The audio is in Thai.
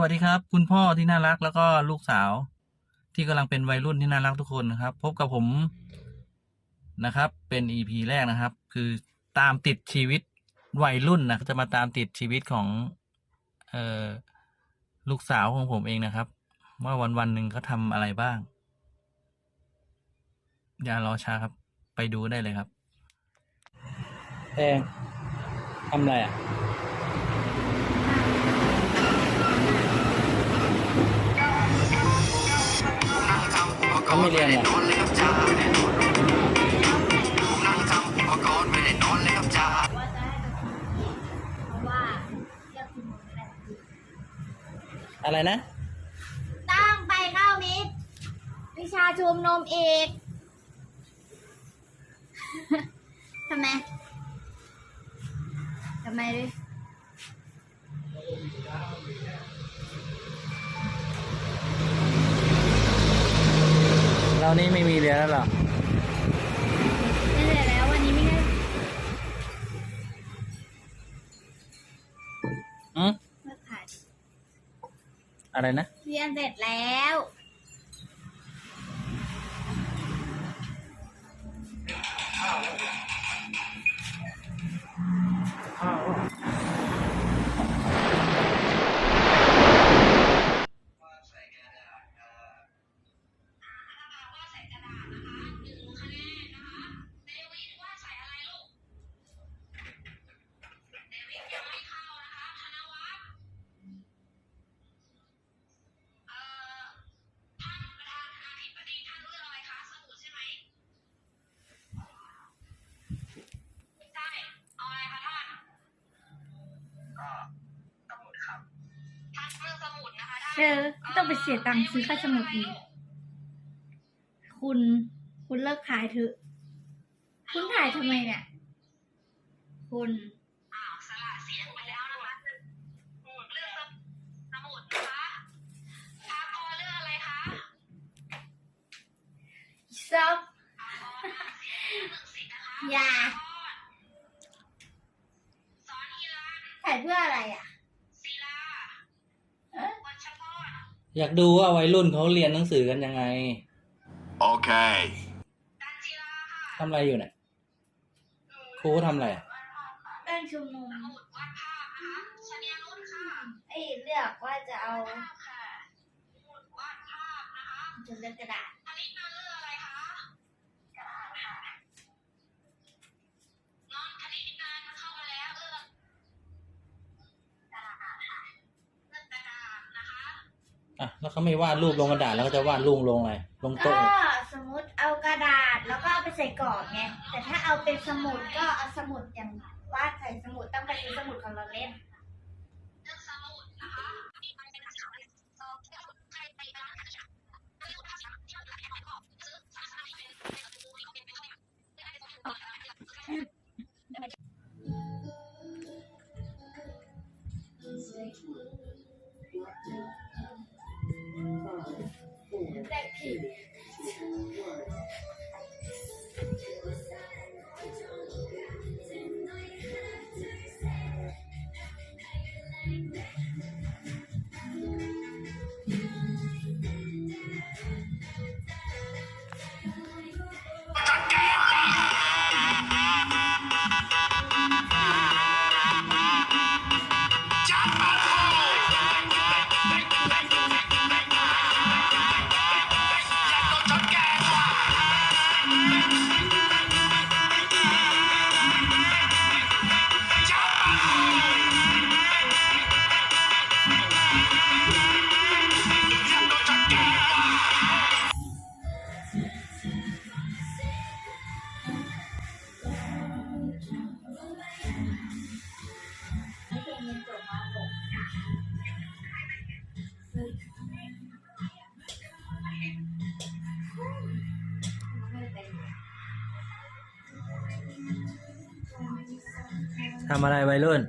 วัสดีครับ คุณพ่อที่น่ารักแล้วก็ลูกสาว ที่กำลังเป็นวัยรุ่นที่น่ารักทุกคนนะครับ พบกับผมนะครับ เป็น EP แรกนะครับ คือตามติดชีวิตวัยรุ่นนะจะมาตามติดชีวิตของ เออลูกสาวของผมเองนะครับ ว่าวันวันหนึ่งเขาทำอะไรบ้าง อย่ารอช้าครับ ไปดูได้เลยครับเองทำอะไรอะ เขาไม่เรียนเหรอว่ยอะไรนะ ตั้งไปเข้ามิตรวิชาชุมนมเอกทำไม ทำไมดิ เรานี่ไม่มีเรียนแล้วเหรอไม่เลยแล้ววันนี้ไม่ได้อืมเลิกถ่ายอะไรนะ เรียนเสร็จแล้ว เธอต้องไปเสียตังค์ซื้อค่าสมุดอีก คุณ คุณเลิกขายเถอะ คุณถ่ายทำไมเนี่ย คุณซับอย่า ถ่ายเพื่ออะไรอะเอ๊ะ อยากดูว่าวัยรุ่นเขาเรียนหนังสือกันยังไง Okay. ทำอะไรอยู่เนี่ยครูทำอะไรอะแป้งชุมนุมไอ้เลือกว่าจะเอาจะเลือกกระดาษ แล้วเขาไม่วาดรูปลงกระดาษแล้วก็จะวาดรูปลงอะไรลงก็โต๊ะสมมติเอากระดาษแล้วก็เอาไปใส่กรอบไงแต่ถ้าเอาเป็นสมุดก็เอาสมุดอย่างวาดใส่สมุดต้องไปซื้อสมุดของเราเล่ม that pig. ทำอะไรวัยรุ่น